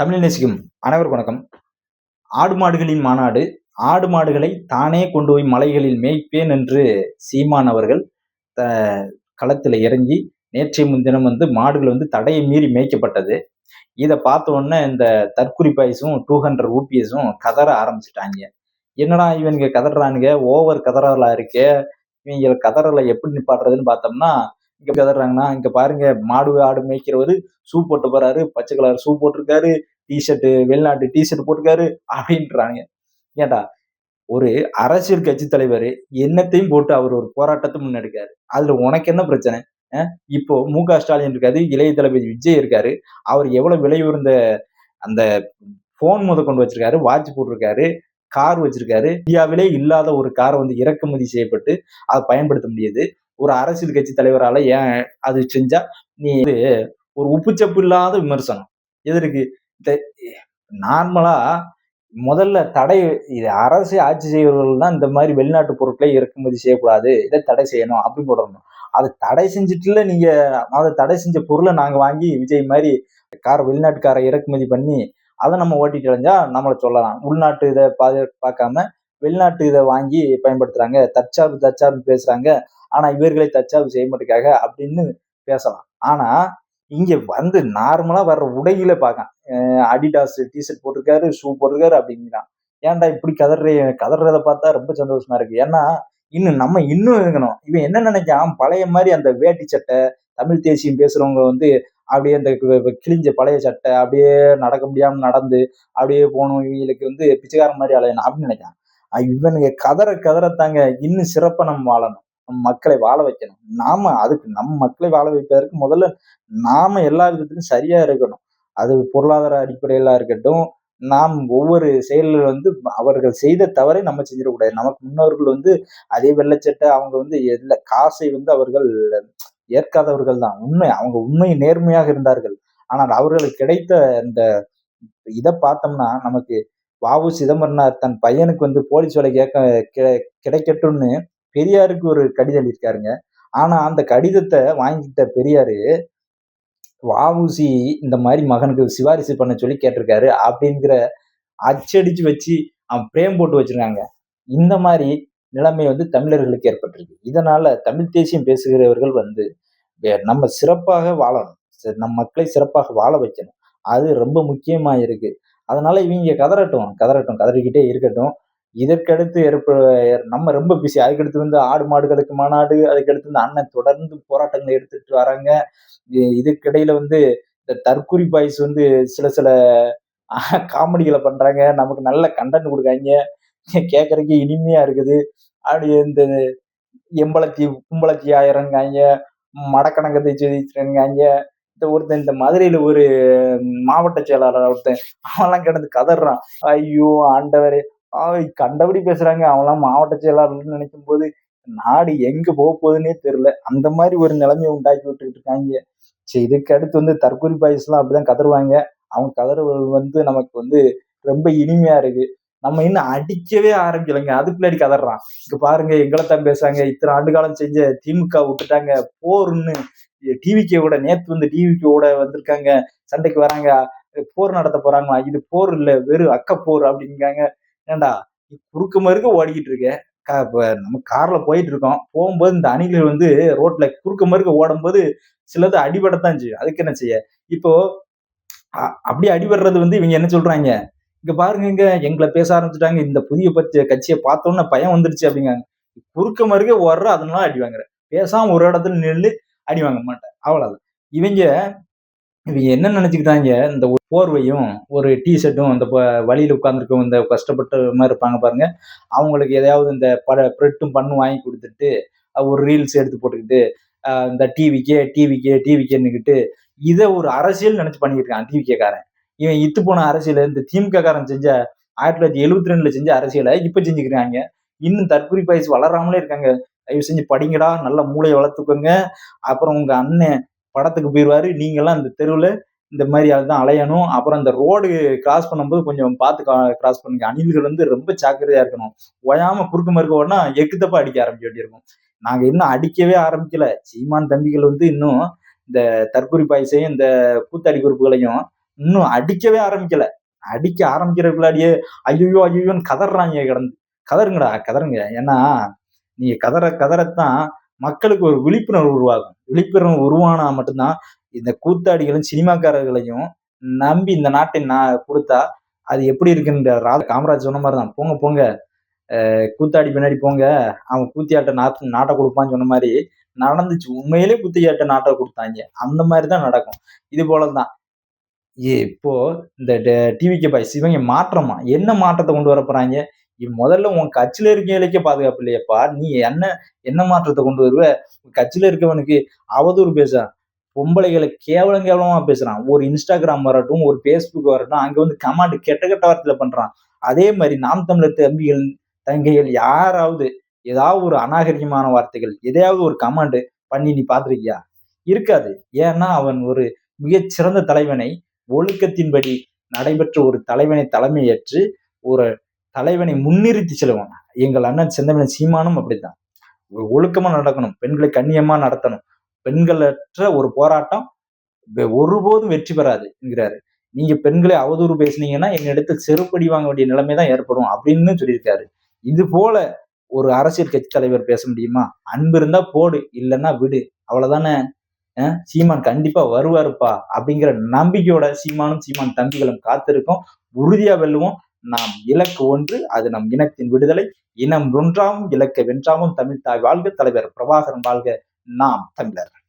தமிழ் நேசிக்கும் அனைவருக்கும் வணக்கம். ஆடு மாடுகளின் மாநாடு ஆடு மாடுகளை தானே கொண்டு போய் மலைகளில் மேய்ப்பேன் என்று சீமான் அவர்கள் த களத்தில் இறங்கி நேற்றைய முன்தினம் வந்து மாடுகள் வந்து தடையை மீறி மேய்க்கப்பட்டது. இதை பார்த்த உடனே இந்த தற்குறி பாய்ஸும் டூ ஹண்ட்ரட் ஊபிஎஸும் கதற ஆரம்பிச்சிட்டாங்க. என்னடா இவனுங்க கதறானுங்க? ஓவர் கதறலா இருக்கே? இவங்க கதறலை எப்படி நிப்பாடுறதுன்னு பார்த்தோம்னா இங்க கதறாங்கன்னா இங்க பாருங்க மாடு ஆடு மேய்க்கிறவர் ஷூ போட்டு போறாரு பச்சை கலர் ஷூ போட்டிருக்காரு டிஷர்ட் வெளிநாட்டு டிஷர்ட் போட்டிருக்காரு அப்படின்றாங்க. ஏண்டா ஒரு அரசியல் கட்சி தலைவர் என்னத்தையும் போட்டு அவர் ஒரு போராட்டத்தை முன்னெடுக்காரு. அதுல உனக்கு என்ன பிரச்சனை? இப்போ மு க ஸ்டாலின் இருக்காரு இளைய தளபதி விஜய் இருக்காரு அவர் எவ்வளவு விலை உயர்ந்த அந்த போன் முத கொண்டு வச்சிருக்காரு வாட்ச் போட்டிருக்காரு கார் வச்சிருக்காரு. இந்தியாவிலே இல்லாத ஒரு காரை வந்து இறக்குமதி செய்யப்பட்டு அதை பயன்படுத்த முடியுது. ஒரு அரசியல் கட்சி தலைவரால ஏன் அது செஞ்சா நீ ஒரு உப்புச்சப்பு இல்லாத விமர்சனம்? எதற்கு? நார்மலா முதல்ல தடை இது அரசு ஆட்சி செய்வர்கள் தான் இந்த மாதிரி வெளிநாட்டு பொருட்களை இறக்குமதி செய்யக்கூடாது இதை தடை செய்யணும் அப்படின்னு போடணும். அதை தடை செஞ்சுட்டுல நீங்க அதை தடை செஞ்ச பொருளை நாங்க வாங்கி விஜய் மாதிரி காரை வெளிநாட்டுக்காரை இறக்குமதி பண்ணி அதை நம்ம ஓட்டிட்டு அடைஞ்சா நம்மளை சொல்லலாம். உள்நாட்டு இதை பாது பார்க்காம வெளிநாட்டு இதை வாங்கி பயன்படுத்துறாங்க தற்சார்பு தற்சார்பு பேசுறாங்க ஆனா இவர்களை தற்சார்பு செய்ய மாட்டேங்காங்க அப்படின்னு பேசலாம். ஆனா இங்க வந்து நார்மலா வர்ற உடையில பார்க்க அடிடாஸ் டிஷர்ட் போட்டிருக்காரு ஷூ போட்டிருக்காரு அப்படிங்கிறான் ஏன்டா இப்படி கதற கதறத பார்த்தா ரொம்ப சந்தோஷமா இருக்கு. ஏன்னா இன்னும் நம்ம இன்னும் இருக்கணும். இவன் என்ன நினைக்கான் பழைய மாதிரி அந்த வேட்டி சட்டை தமிழ் தேசியம் பேசுறவங்க வந்து அப்படியே அந்த கிழிஞ்ச பழைய சட்டை அப்படியே நடக்க முடியாம நடந்து அப்படியே போகணும். இவங்களுக்கு வந்து பிச்சைக்காரன் மாதிரி அலையணும் அப்படின்னு நினைக்கான் இவனுங்க கதற கதறத்தாங்க. இன்னும் சிறப்பாக நம்ம வாழணும். மக்களை வாழ வைக்கணும். நாம அதுக்கு நம் மக்களை வாழ வைப்பதற்கு முதல்ல நாம எல்லா விதத்திலும் சரியா இருக்கணும். அது பொருளாதார அடிப்படையில இருக்கட்டும் நாம் ஒவ்வொரு செயல்கள் வந்து அவர்கள் செய்த தவறை நம்ம செஞ்சிடக்கூடாது. நமக்கு முன்னோர்கள் வந்து அதே வெள்ளச்சட்டை அவங்க வந்து எல்லா காசை வந்து அவர்கள் ஏற்காதவர்கள் தான். உண்மை அவங்க உண்மை நேர்மையாக இருந்தார்கள். ஆனால் அவர்களுக்கு கிடைத்த இந்த இதை பார்த்தோம்னா நமக்கு வாவு சிதம்பரனார் தன் பையனுக்கு வந்து போலீஸ் வேலை கேட்க கிடைக்கட்டும்னு பெரியாருக்கு ஒரு கடிதம் இருக்காருங்க ஆனா அந்த கடிதத்தை வாங்கிட்ட பெரியாரு வாவுசி இந்த மாதிரி மகனுக்கு சிபாரிசு பண்ண சொல்லி கேட்டிருக்காரு அப்படிங்கிற அச்சடிச்சு வச்சு அவன் பிரேம் போட்டு வச்சிருக்காங்க. இந்த மாதிரி நிலைமை வந்து தமிழர்களுக்கு ஏற்பட்டிருக்கு. இதனால தமிழ் தேசியம் பேசுகிறவர்கள் வந்து நம்ம சிறப்பாக வாழணும். நம் மக்களை சிறப்பாக வாழ வைக்கணும். அது ரொம்ப முக்கியமா இருக்கு அதனால இவங்க கதறட்டும் கதறட்டும் கதறிக்கிட்டே இருக்கட்டும். இதற்கடுத்து ஏற்ப நம்ம ரொம்ப பிஸி அதுக்கடுத்து வந்து ஆடு மாடுகளுக்கு மாநாடு அதுக்கடுத்து வந்து அண்ணன் தொடர்ந்து போராட்டங்களை எடுத்துட்டு வராங்க. இதுக்கிடையில வந்து இந்த தற்குறி பாய்ஸ் வந்து சில சில காமெடிகளை பண்றாங்க. நமக்கு நல்ல கண்டென்ட் கொடுக்காங்க. கேட்கறதுக்கு இனிமையா இருக்குது. அப்படி இந்த எம்பளத்தி கும்பளத்தி ஆயிரங்காங்க மடக்கணக்கத்தை செய்திருக்காங்க இந்த ஒருத்தன் இந்த மதுரையில ஒரு மாவட்ட செயலாளர் ஒருத்தன் அவன்லாம் கிடந்து கதறான். ஐயோ ஆண்டவரே. கண்டபடி பேசுறாங்க. அவன்லாம் மாவட்ட செயலாளர்னு நினைக்கும் போது நாடு எங்க போக போகுதுன்னே தெரியல. அந்த மாதிரி ஒரு நிலைமையை உண்டாக்கி விட்டுக்கிட்டு இருக்காங்க. சரி இதுக்கு அடுத்து வந்து தற்கொலை பாய்ஸ்லாம் அப்படிதான் கதறுவாங்க அவங்க கதறுவது வந்து நமக்கு வந்து ரொம்ப இனிமையா இருக்கு. நம்ம இன்னும் அடிக்கவே ஆரம்பிக்கலைங்க. அதுக்குள்ளாடி கதறான். இங்க பாருங்க எங்களை தான் பேசுறாங்க. இத்தனை ஆண்டு காலம் செஞ்ச திமுக விட்டுட்டாங்க. போர்னு டிவிக்கே கூட நேத்து வந்து டிவிக்கு கூட வந்திருக்காங்க. சண்டைக்கு வராங்க. போர் நடத்த போறாங்களா? இது போர் இல்ல. வெறும் அக்க போர் அப்படிங்காங்க ஏண்டா குறுக்க மறுக்க ஓடிக்கிட்டு இருக்க. நம்ம கார்ல போயிட்டு இருக்கோம். போகும்போது இந்த அணிகள் வந்து ரோட்ல குறுக்க மறுக்க ஓடும்போது சிலது அடிபடத்தான் செய்யும். அதுக்கு என்ன செய்ய? இப்போ அப்படி அடிபடுறது வந்து இவங்க என்ன சொல்றாங்க? இங்க பாருங்க இங்க எங்களை பேச ஆரம்பிச்சுட்டாங்க. இந்த புதிய பத்தி கட்சியை பார்த்தோன்னே பயம் வந்துருச்சு அப்படிங்காங்க குறுக்க மறுக்க ஓடுற அதனால அடி வாங்குற. பேசாம ஒரு இடத்துல நின்று அடி வாங்க மாட்டேன் அவ்வளவுதான். இவங்க இவங்க என்ன நினச்சிக்கிட்டாங்க? இந்த போர்வையும் ஒரு டிஷர்ட்டும் இந்த வழியில் உட்காந்துருக்கவங்க இந்த கஷ்டப்பட்ட மாதிரி இருப்பாங்க பாருங்க. அவங்களுக்கு எதையாவது இந்த பட ப்ரெட்டும் பண்ணும் வாங்கி கொடுத்துட்டு ஒரு ரீல்ஸ் எடுத்து போட்டுக்கிட்டு இந்த டிவிக்கே டிவிக்கே டிவிக்கேன்னுக்கிட்டு இதை ஒரு அரசியல் நினச்சி பண்ணிக்கிட்டு இருக்கான் டிவிகேக்காரன் இவன் இத்து போன அரசியல் இந்த திமுக காரன் செஞ்ச ஆயிரத்தி தொள்ளாயிரத்தி எழுபத்தி ரெண்டுல செஞ்ச அரசியலை இப்போ செஞ்சுக்கிறாங்க இன்னும் தற்குறி பயிற்சி வளராமலே இருக்காங்க. தயவு செஞ்சு படிங்கடா நல்ல மூளையை வளர்த்துக்கோங்க. அப்புறம் உங்க அண்ணன் படத்துக்கு போயிடுவாரு நீங்கெல்லாம் இந்த தெருவில் இந்த மாதிரி அதுதான் அலையணும். அப்புறம் இந்த ரோடு கிராஸ் பண்ணும்போது கொஞ்சம் பார்த்து கிராஸ் பண்ணுங்க. அணில்கள் வந்து ரொம்ப ஜாக்கிரதையா இருக்கணும். ஓயாம குறுக்கு மறுக்க ஓடனா எக்குத்தப்பா அடிக்க ஆரம்பிக்க வேண்டியிருக்கும். நாங்க இன்னும் அடிக்கவே ஆரம்பிக்கல. சீமான் தம்பிகள் வந்து இன்னும் இந்த தற்கொலை பாய்ஸையும் இந்த கூத்தாடி குறிப்புகளையும் இன்னும் அடிக்கவே ஆரம்பிக்கல. அடிக்க ஆரம்பிக்கிறதுக்குள்ளாடியே ஐயோ ஐயோன்னு கதறாங்க கிடந்து. கதருங்கடா கதருங்க ஏன்னா நீங்க கதற கதறத்தான் மக்களுக்கு ஒரு விழிப்புணர்வு உருவாகும். விழிப்புணர்வு உருவானா மட்டும்தான் இந்த கூத்தாடிகளும் சினிமாக்காரர்களையும் நம்பி இந்த நாட்டை நான் கொடுத்தா அது எப்படி இருக்குன்ற ரா காமராஜ் சொன்ன மாதிரி தான் போங்க. போங்க கூத்தாடி பின்னாடி போங்க. அவன் கூத்தியாட்ட நாட்டு நாட்டை கொடுப்பான்னு சொன்ன மாதிரி நடந்துச்சு. உண்மையிலே குத்தியாட்ட நாட்டை கொடுத்தாங்க. அந்த மாதிரி தான் நடக்கும். இது போல தான் இப்போ இந்த டிவிக்கு பாய்ஸ் இவங்க மாற்றமா? என்ன மாற்றத்தை கொண்டு வர போறாங்க? முதல்ல உன் கட்சியில இருக்கவங்களுக்கே பாதுகாப்பு இல்லையப்பா. நீ என்ன என்ன மாற்றத்தை கொண்டு வருவ? கட்சியில இருக்கவனுக்கு அவதூறு பேசுறான். பொம்பளைகளை கேவலம் கேவலமா பேசுறான். ஒரு இன்ஸ்டாகிராம் வரட்டும் ஒரு ஃபேஸ்புக் வரட்டும் அங்க வந்து கமாண்ட் கெட்ட கெட்ட வார்த்தையில பண்றான். அதே மாதிரி நாம் தமிழர் தம்பிகள் தங்கைகள் யாராவது ஏதாவது ஒரு அநாகரிகமான வார்த்தைகள் எதையாவது ஒரு கமாண்ட் பண்ணி நீ பார்த்திருக்கியா? இருக்காது. ஏன்னா அவன் ஒரு மிகச்சிறந்த தலைவனை ஒழுக்கத்தின்படி நடைபெற்ற ஒரு தலைவனை தலைமையேற்று ஒரு தலைவனை முன்னிறுத்தி செல்வான் எங்கள் அண்ணன் செந்தமிழன் சீமானும் அப்படித்தான். ஒழுக்கமா நடக்கணும். பெண்களை கண்ணியமா நடத்தணும். பெண்களற்ற ஒரு போராட்டம் வெ- ஒருபோதும் வெற்றி பெறாது என்கிறாரு. நீங்க பெண்களை அவதூறு பேசுனீங்கன்னா எங்க செருப்படி வாங்க வேண்டிய நிலைமை தான் ஏற்படும் அப்படின்னு சொல்லியிருக்காரு. இது போல ஒரு அரசியல் கட்சி தலைவர் பேச முடியுமா? அன்பு இருந்தா போடு இல்லைன்னா விடு. அவ்வளவுதானே? சீமான் கண்டிப்பா வருவாருப்பா அப்படிங்கிற நம்பிக்கையோட சீமானும் சீமான் தம்பிகளும் காத்திருக்கோம். உறுதியா வெல்லுவோம். நாம் இலக்கு ஒன்று அது நம் இனத்தின் விடுதலை. இனம் ஒன்றாவும் இலக்கை வென்றாவும் தமிழ் தாய் வாழ்க தலைவர் பிரபாகரன் வாழ்க நாம் தமிழர்.